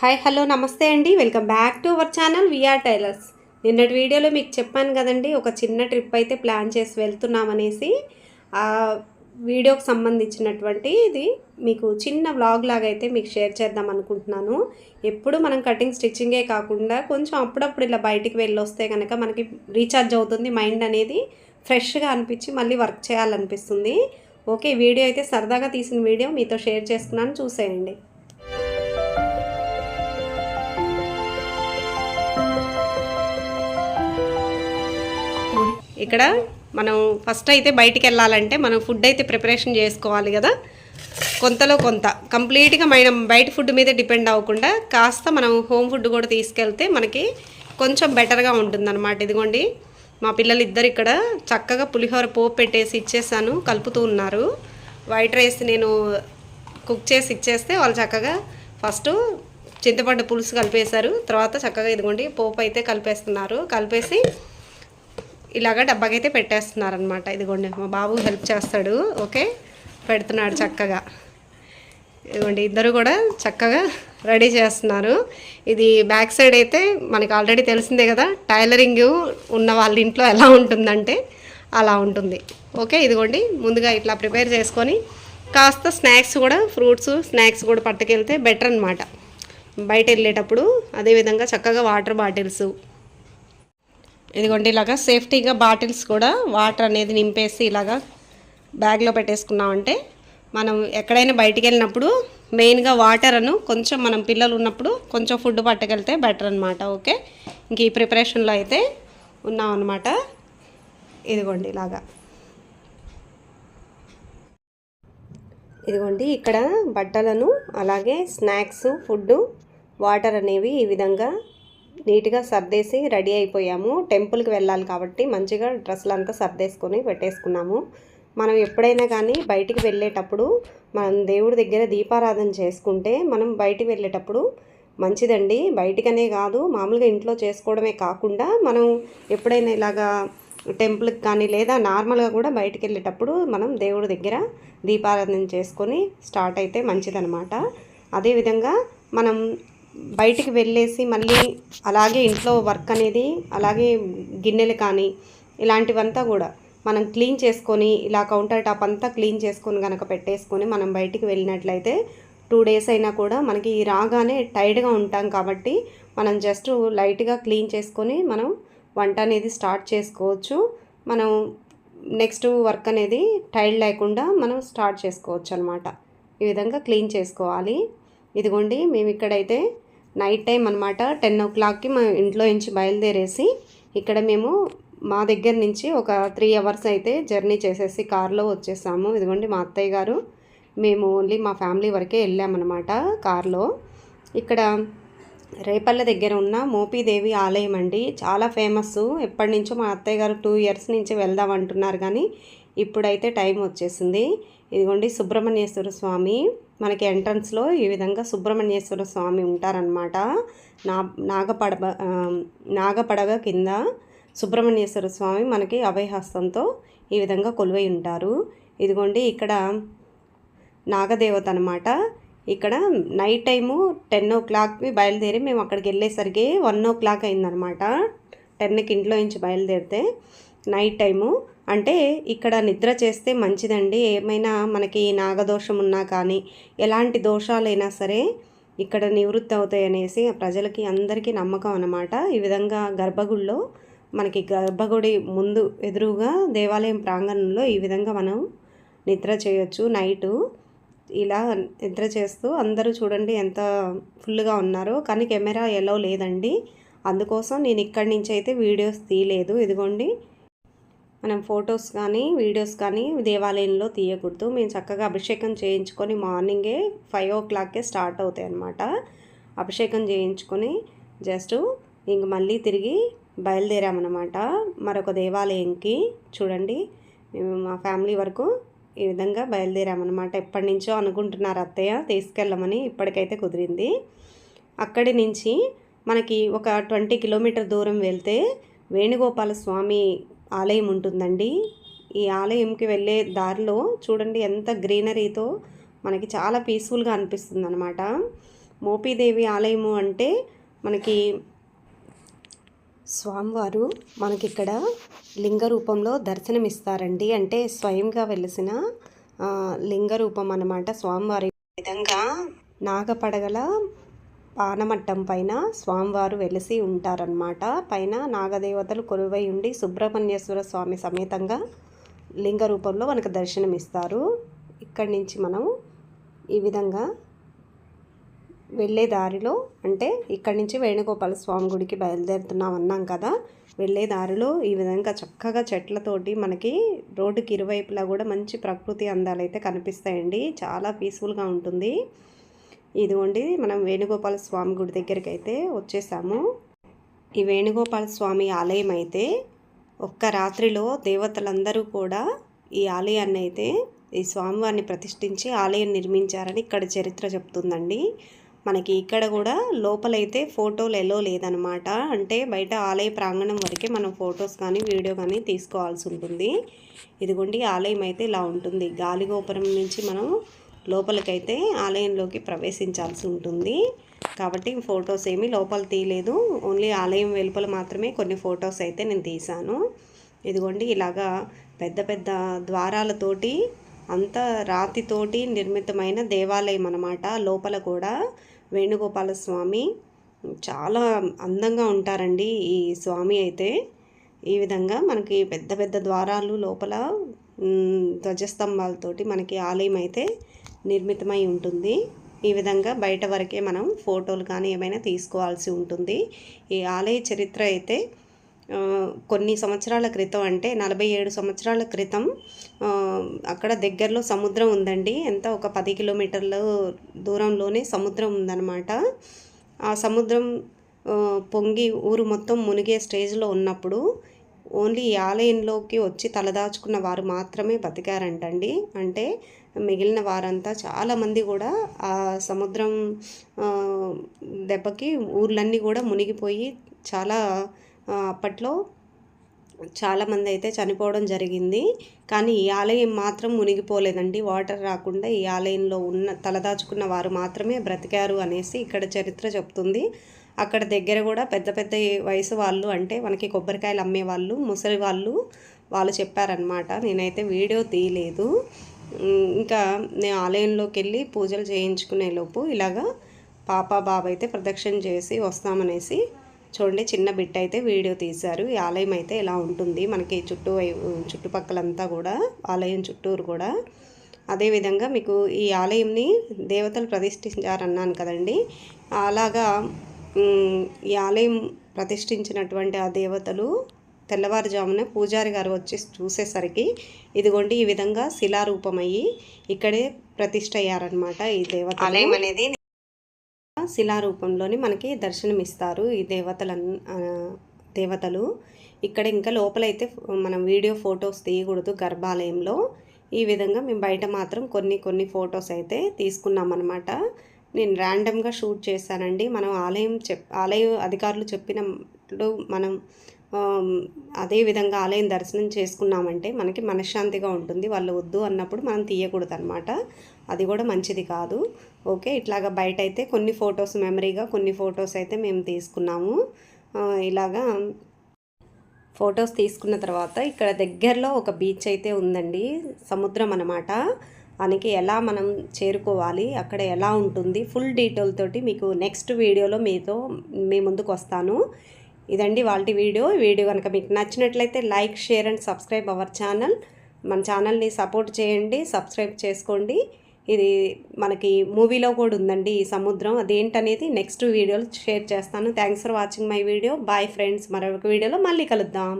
Hi hello నమస్తే అండి. Welcome back to our channel VR tailors. నిన్నటి వీడియోలో మీకు చెప్పాను కదండి ఒక చిన్న ట్రిప్ అయితే ప్లాన్ చేసి వెళ్తున్నామనేసి. ఆ వీడియోకి సంబంధించినటువంటి ఇది మీకు చిన్న వ్లాగ్ లాగా అయితే మీకు షేర్ చేద్దాం అనుకుంటున్నాను. ఎప్పుడు మనం కటింగ్ స్టిచ్చింగే కాకుండా కొంచెం అప్పుడప్పుడు ఇలా బయటికి వెళ్ళి వస్తే కనుక మనకి రీఛార్జ్ అవుతుంది మైండ్ అనేది ఫ్రెష్గా అనిపించి మళ్ళీ వర్క్ చేయాలనిపిస్తుంది. ఓకే వీడియో అయితే సరదాగా తీసిన వీడియో మీతో షేర్ చేసుకున్నాను చూసేయండి. ఇక్కడ మనం ఫస్ట్ అయితే బయటికి వెళ్ళాలంటే మనం ఫుడ్ అయితే ప్రిపరేషన్ చేసుకోవాలి కదా. కొంతలో కొంత. కంప్లీట్గా మనం బయట ఫుడ్ మీద డిపెండ్ అవ్వకుండా కాస్త మనం హోమ్ ఫుడ్ కూడా తీసుకెళ్తే మనకి కొంచెం బెటర్గా ఉంటుందన్నమాట. ఇదిగోండి మా పిల్లలు ఇద్దరు ఇక్కడ చక్కగా పులిహోర పోపు పెట్టేసి ఇచ్చేసాను కలుపుతూ ఉన్నారు. వైట్ రైస్ నేను కుక్ చేసి ఇచ్చేస్తే వాళ్ళు చక్కగా ఫస్ట్ చింతపండు పులుసు కలిపేశారు. తర్వాత చక్కగా ఇదిగోండి పోపు అయితే కలిపేస్తున్నారు. కలిపేసి ఇలాగ డబ్బాకైతే పెట్టేస్తున్నారనమాట ఇదిగోండి మా బాబు హెల్ప్ చేస్తాడు. ఓకే? పెడుతున్నాడు చక్కగా. ఇదిగోండి ఇద్దరు కూడా చక్కగా రెడీ చేస్తున్నారు. ఇది బ్యాక్ సైడ్ అయితే మనకి ఆల్రెడీ తెలిసిందే కదా టైలరింగ్ ఉన్న వాళ్ళ ఇంట్లో ఎలా ఉంటుందంటే అలా ఉంటుంది. ఓకే? ఇదిగోండి ముందుగా ఇట్లా ప్రిపేర్ చేసుకొని కాస్త స్నాక్స్ కూడా ఫ్రూట్స్ స్నాక్స్ కూడా పట్టుకెళ్తే బెటర్ అనమాట బయట వెళ్ళేటప్పుడు అదేవిధంగా చక్కగా వాటర్ బాటిల్స్ ఇదిగోండి ఇలాగా సేఫ్టీగా బాటిల్స్ కూడా వాటర్ అనేది నింపేసి ఇలాగా బ్యాగ్లో పెట్టేసుకున్నామంటే మనం ఎక్కడైనా బయటికి వెళ్ళినప్పుడు మెయిన్గా వాటర్ అను కొంచెం మనం పిల్లలు ఉన్నప్పుడు కొంచెం ఫుడ్ పట్టుకెళ్తే బెటర్ అనమాట ఓకే? ఇంక ఈ ప్రిపరేషన్లో అయితే ఉన్నాం అనమాట ఇదిగోండి ఇలాగా. ఇదిగోండి ఇక్కడ బట్టలను అలాగే స్నాక్స్ ఫుడ్ వాటర్ అనేవి ఈ విధంగా నీట్గా సర్దేసి రెడీ అయిపోయాము. టెంపుల్కి వెళ్ళాలి కాబట్టి మంచిగా డ్రెస్సులు అంతా సర్దేసుకొని పెట్టేసుకున్నాము. మనం ఎప్పుడైనా కానీ బయటికి వెళ్ళేటప్పుడు మనం దేవుడి దగ్గర దీపారాధన చేసుకుంటే మనం బయటికి వెళ్ళేటప్పుడు మంచిదండి. బయటికనే కాదు మామూలుగా ఇంట్లో చేసుకోవడమే కాకుండా మనం ఎప్పుడైనా ఇలాగా టెంపుల్కి కానీ లేదా నార్మల్గా కూడా బయటికి వెళ్ళేటప్పుడు మనం దేవుడి దగ్గర దీపారాధన చేసుకొని స్టార్ట్ అయితే మంచిదనమాట అదేవిధంగా మనం బయటికి వెళ్ళేసి మళ్ళీ అలాగే ఇంట్లో వర్క్ అనేది అలాగే గిన్నెలు కానీ ఇలాంటివంతా కూడా మనం క్లీన్ చేసుకొని ఇలా కౌంటర్ టాప్ అంతా క్లీన్ చేసుకొని కనుక పెట్టేసుకొని మనం బయటికి వెళ్ళినట్లయితే టూ డేస్ అయినా కూడా మనకి రాగానే టైర్డ్గా ఉంటాం కాబట్టి మనం జస్ట్ లైట్గా క్లీన్ చేసుకొని మనం వంట అనేది స్టార్ట్ చేసుకోవచ్చు. మనం నెక్స్ట్ వర్క్ అనేది టైర్డ్ లేకుండా మనం స్టార్ట్ చేసుకోవచ్చు అనమాట ఈ విధంగా క్లీన్ చేసుకోవాలి. ఇదిగోండి మేము ఇక్కడైతే నైట్ టైం అనమాట టెన్ ఓ క్లాక్కి మా ఇంట్లో నుంచి బయలుదేరేసి ఇక్కడ మేము మా దగ్గర నుంచి ఒక త్రీ అవర్స్ అయితే జర్నీ చేసేసి కార్లో వచ్చేసాము. ఇదిగోండి మా అత్తయ్య గారు మేము ఓన్లీ మా ఫ్యామిలీ వరకే వెళ్ళామన్నమాట కార్లో. ఇక్కడ రేపల్ల దగ్గర ఉన్న మోపీదేవి ఆలయం అండి చాలా ఫేమస్ ఎప్పటి నుంచో మా అత్తయ్య గారు టూ ఇయర్స్ నుంచి వెళ్దాం అంటున్నారు కానీ ఇప్పుడైతే టైం వచ్చేసింది. ఇదిగోండి సుబ్రహ్మణ్యేశ్వర స్వామి. మనకి ఎంట్రన్స్లో ఈ విధంగా సుబ్రహ్మణ్యేశ్వర స్వామి ఉంటారనమాట నా నాగపడవ నాగపడవ కింద సుబ్రహ్మణ్యేశ్వర స్వామి మనకి అభయహస్తంతో ఈ విధంగా కొలువై ఉంటారు. ఇదిగోండి ఇక్కడ నాగదేవత అనమాట ఇక్కడ నైట్ టైము టెన్ ఓ క్లాక్కి బయలుదేరి మేము అక్కడికి వెళ్ళేసరికి వన్ ఓ క్లాక్ అయిందనమాట టెన్కి ఇంట్లో నుంచి బయలుదేరితే నైట్ టైము అంటే ఇక్కడ నిద్ర చేస్తే మంచిదండి. ఏమైనా మనకి నాగదోషం ఉన్నా కానీ ఎలాంటి దోషాలైనా సరే ఇక్కడ నివృత్తి అవుతాయి అనేసి ప్రజలకి అందరికీ నమ్మకం అనమాట ఈ విధంగా గర్భగుడిలో మనకి గర్భగుడి ముందు ఎదురుగా దేవాలయం ప్రాంగణంలో ఈ విధంగా మనం నిద్ర చేయొచ్చు. నైటు ఇలా నిద్ర చేస్తూ అందరూ చూడండి ఎంత ఫుల్గా ఉన్నారో. కానీ కెమెరా ఎలో లేదండి. అందుకోసం నేను ఇక్కడి నుంచి అయితే వీడియోస్ తీయలేదు. ఇదిగోండి మనం ఫొటోస్ కానీ వీడియోస్ కానీ దేవాలయంలో తీయకూడదు. మేము చక్కగా అభిషేకం చేయించుకొని మార్నింగే ఫైవ్ ఓ క్లాక్కే స్టార్ట్ అవుతాయి అన్నమాట అభిషేకం చేయించుకొని జస్ట్ ఇంక మళ్ళీ తిరిగి బయలుదేరామన్నమాట. మరొక దేవాలయంకి చూడండి. మేము మా ఫ్యామిలీ వరకు ఈ విధంగా బయలుదేరామన్నమాట. ఎప్పటి నుంచో అనుకుంటున్నారు అత్తయ్య తీసుకెళ్ళమని ఇప్పటికైతే కుదిరింది. అక్కడి నుంచి మనకి ఒక ట్వంటీ కిలోమీటర్ దూరం వెళ్తే వేణుగోపాల స్వామి ఆలయం ఉంటుందండి. ఈ ఆలయంకి వెళ్ళే దారిలో చూడండి ఎంత గ్రీనరీతో మనకి చాలా పీస్ఫుల్గా అనిపిస్తుంది అనమాట మోపీదేవి ఆలయము అంటే మనకి స్వామివారు మనకి ఇక్కడ లింగ రూపంలో దర్శనమిస్తారండి. అంటే స్వయంగా వెలిసిన లింగ రూపం అన్నమాట స్వామివారి విధంగా నాగపడగల పానమట్టం పైన స్వామివారు వెలిసి ఉంటారనమాట పైన నాగదేవతలు కొలువై ఉండి సుబ్రహ్మణ్యేశ్వర స్వామి సమేతంగా లింగ రూపంలో మనకు దర్శనమిస్తారు. ఇక్కడి నుంచి మనం ఈ విధంగా వెళ్ళే దారిలో అంటే ఇక్కడి నుంచి వేణుగోపాల స్వామి గుడికి బయలుదేరుతున్నాం అన్నాం కదా. వెళ్ళే దారిలో ఈ విధంగా చక్కగా చెట్లతోటి మనకి రోడ్డుకి ఇరువైపులా కూడా మంచి ప్రకృతి అందాలు అయితే కనిపిస్తాయండి. చాలా పీస్ఫుల్గా ఉంటుంది. ఇదిగోండి మనం వేణుగోపాల స్వామి గుడి దగ్గరికి అయితే వచ్చేసాము. ఈ వేణుగోపాల స్వామి ఆలయం అయితే ఒక్క రాత్రిలో దేవతలందరూ కూడా ఈ ఆలయాన్ని అయితే ఈ స్వామివారిని ప్రతిష్ఠించి ఆలయం నిర్మించారని ఇక్కడ చరిత్ర చెప్తుందండి. మనకి ఇక్కడ కూడా లోపలైతే ఫోటోలు ఎలో లేదనమాట. అంటే బయట ఆలయ ప్రాంగణం వరకే మనం ఫొటోస్ కానీ వీడియో కానీ తీసుకోవాల్సి ఉంటుంది. ఇదిగోండి ఆలయం అయితే ఇలా ఉంటుంది. గాలిగోపురం నుంచి మనం లోపలికైతే ఆలయంలోకి ప్రవేశించాల్సి ఉంటుంది. కాబట్టి ఫొటోస్ ఏమీ లోపల తీయలేదు. ఓన్లీ ఆలయం వెలుపల మాత్రమే కొన్ని ఫొటోస్ అయితే నేను తీశాను. ఇదిగోండి ఇలాగా పెద్ద పెద్ద ద్వారాలతోటి అంత రాతితోటి నిర్మితమైన దేవాలయం అన్నమాట. లోపల కూడా వేణుగోపాల స్వామి చాలా అందంగా ఉంటారండి ఈ స్వామి అయితే. ఈ విధంగా మనకి పెద్ద పెద్ద ద్వారాలు లోపల ధ్వజస్తంభాలతోటి మనకి ఆలయం అయితే నిర్మితమై ఉంటుంది. ఈ విధంగా బయట వరకే మనం ఫోటోలు కానీ ఏమైనా తీసుకోవాల్సి ఉంటుంది. ఈ ఆలయ చరిత్ర అయితే కొన్ని సంవత్సరాల క్రితం అంటే నలభై ఏడు సంవత్సరాల క్రితం అక్కడ దగ్గరలో సముద్రం ఉందండి. ఎంత? ఒక పది కిలోమీటర్ల దూరంలోనే సముద్రం ఉందన్నమాట. ఆ సముద్రం పొంగి ఊరు మొత్తం మునిగే స్టేజ్లో ఉన్నప్పుడు ఓన్లీ ఈ ఆలయంలోకి వచ్చి తలదాచుకున్న వారు మాత్రమే బతికారంటండి. అంటే మిగిలిన వారంతా చాలామంది కూడా ఆ సముద్రం దెబ్బకి ఊర్లన్నీ కూడా మునిగిపోయి చాలా అప్పట్లో చాలామంది అయితే చనిపోవడం జరిగింది. కానీ ఈ ఆలయం మాత్రం మునిగిపోలేదండి. వాటర్ రాకుండా ఈ ఆలయంలో ఉన్న తలదాచుకున్న వారు మాత్రమే బ్రతికారు అనేసి ఇక్కడ చరిత్ర చెప్తుంది. అక్కడ దగ్గర కూడా పెద్ద పెద్ద వయసు వాళ్ళు అంటే మనకి కొబ్బరికాయలు అమ్మే వాళ్ళు ముసలి వాళ్ళు వాళ్ళు చెప్పారనమాట నేనైతే వీడియో తీయలేదు. ఇంకా నేను ఆలయంలోకి వెళ్ళి పూజలు చేయించుకునే లోపు ఇలాగా పాప బాబు అయితే ప్రదక్షిణ చేసి వస్తామనేసి చూడండి చిన్న బిడ్డ అయితే వీడియో తీశారు. ఈ ఆలయం అయితే ఇలా ఉంటుంది. మనకి చుట్టూ చుట్టుపక్కలంతా కూడా ఆలయం చుట్టూరు కూడా. అదేవిధంగా మీకు ఈ ఆలయంని దేవతలు ప్రతిష్ఠించారన్నాను కదండి. అలాగా ఈ ఆలయం ప్రతిష్ఠించినటువంటి ఆ దేవతలు తెల్లవారుజామున పూజారి గారు వచ్చి చూసేసరికి ఇదిగోండి ఈ విధంగా శిలారూపమయ్యి ఇక్కడే ప్రతిష్ఠ అయ్యారనమాట ఈ దేవత ఆలయం అనేది శిలారూపంలోని మనకి దర్శనమిస్తారు ఈ దేవతల దేవతలు. ఇక్కడ ఇంకా లోపలైతే మనం వీడియో ఫొటోస్ తీయకూడదు గర్భాలయంలో. ఈ విధంగా మేము బయట మాత్రం కొన్ని కొన్ని ఫొటోస్ అయితే తీసుకున్నాం అనమాట నేను ర్యాండమ్గా షూట్ చేశానండి. మనం ఆలయం చెప్ ఆలయ అధికారులు చెప్పినట్లు మనం అదేవిధంగా అదే విధంగా ఆలయం దర్శనం చేసుకున్నామంటే మనకి మనశ్శాంతిగా ఉంటుంది. వాళ్ళు వద్దు అన్నప్పుడు మనం తీయకూడదు అనమాట అది కూడా మంచిది కాదు. ఓకే ఇట్లాగా బయట అయితే కొన్ని ఫొటోస్ మెమరీగా కొన్ని ఫొటోస్ అయితే మేము తీసుకున్నాము. ఇలాగా ఫొటోస్ తీసుకున్న తర్వాత ఇక్కడ దగ్గరలో ఒక బీచ్ అయితే ఉందండి. సముద్రం అన్నమాట. దానికి ఎలా మనం చేరుకోవాలి అక్కడ ఎలా ఉంటుంది ఫుల్ డీటెయిల్ తోటి మీకు నెక్స్ట్ వీడియోలో మీతో మీ ముందుకు వస్తాను. ఇదండి వాళ్ళ వీడియో. వీడియో కనుక మీకు నచ్చినట్లయితే like share and subscribe our channel. మన ఛానల్ని సపోర్ట్ చేయండి సబ్స్క్రైబ్ చేసుకోండి. ఇది మనకి మూవీలో కూడా ఉందండి ఈ సముద్రం. అదేంటనేది నెక్స్ట్ వీడియోలో షేర్ చేస్తాను. Thanks for watching my video bye friends మరొక వీడియోలో మళ్ళీ కలుద్దాం.